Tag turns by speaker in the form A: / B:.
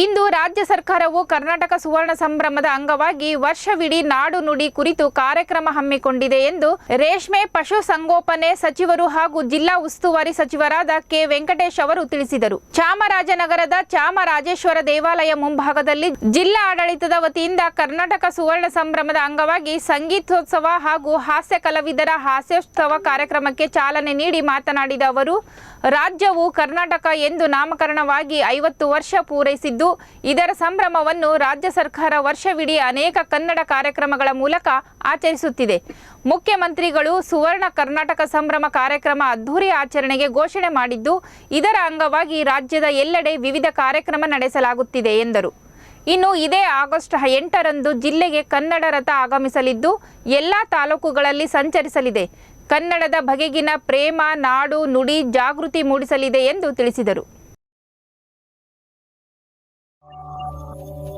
A: ಇಂದು ರಾಜ್ಯ ಸರ್ಕಾರವು ಕರ್ನಾಟಕ ಸುವರ್ಣ ಸಂಭ್ರಮದ ಅಂಗವಾಗಿ ವರ್ಷವಿಡೀ ನಾಡು ನುಡಿ ಕುರಿತು ಕಾರ್ಯಕ್ರಮ ಹಮ್ಮಿಕೊಂಡಿದೆ ಎಂದು ರೇಷ್ಮೆ ಪಶು ಸಂಗೋಪನೆ ಸಚಿವರು ಹಾಗೂ ಜಿಲ್ಲಾ ಉಸ್ತುವಾರಿ ಸಚಿವರಾದ ಕೆ ವೆಂಕಟೇಶ್ ಅವರು ತಿಳಿಸಿದರು. ಚಾಮರಾಜನಗರದ ಚಾಮರಾಜೇಶ್ವರ ದೇವಾಲಯ ಮುಂಭಾಗದಲ್ಲಿ ಜಿಲ್ಲಾ ಆಡಳಿತದ ವತಿಯಿಂದ ಕರ್ನಾಟಕ ಸುವರ್ಣ ಸಂಭ್ರಮದ ಅಂಗವಾಗಿ ಸಂಗೀತೋತ್ಸವ ಹಾಗೂ ಹಾಸ್ಯ ಕಲಾವಿದರ ಹಾಸ್ಯೋತ್ಸವ ಕಾರ್ಯಕ್ರಮಕ್ಕೆ ಚಾಲನೆ ನೀಡಿ ಮಾತನಾಡಿದ ಅವರು, ರಾಜ್ಯವು ಕರ್ನಾಟಕ ಎಂದು ನಾಮಕರಣವಾಗಿ ಐವತ್ತು ವರ್ಷ ಪೂರೈಸಿದ್ದು ಇದರ ಸಂಭ್ರಮವನ್ನು ರಾಜ್ಯ ಸರ್ಕಾರ ವರ್ಷವಿಡೀ ಅನೇಕ ಕನ್ನಡ ಕಾರ್ಯಕ್ರಮಗಳ ಮೂಲಕ ಆಚರಿಸುತ್ತಿದೆ. ಮುಖ್ಯಮಂತ್ರಿಗಳು ಸುವರ್ಣ ಕರ್ನಾಟಕ ಸಂಭ್ರಮ ಕಾರ್ಯಕ್ರಮ ಅದ್ಧೂರಿ ಆಚರಣೆಗೆ ಘೋಷಣೆ ಮಾಡಿದ್ದು, ಇದರ ಅಂಗವಾಗಿ ರಾಜ್ಯದ ಎಲ್ಲೆಡೆ ವಿವಿಧ ಕಾರ್ಯಕ್ರಮ ನಡೆಸಲಾಗುತ್ತಿದೆ ಎಂದರು. ಇನ್ನು ಇದೇ ಆಗಸ್ಟ್ ಎಂಟರಂದು ಜಿಲ್ಲೆಗೆ ಕನ್ನಡ ರಥ ಆಗಮಿಸಲಿದ್ದು, ಎಲ್ಲ ತಾಲೂಕುಗಳಲ್ಲಿ ಸಂಚರಿಸಲಿದೆ. ಕನ್ನಡದ ಬಗೆಗಿನ ಪ್ರೇಮ, ನಾಡು, ನುಡಿ ಜಾಗೃತಿ ಮೂಡಿಸಲಿದೆ ಎಂದು ತಿಳಿಸಿದರು. Oh.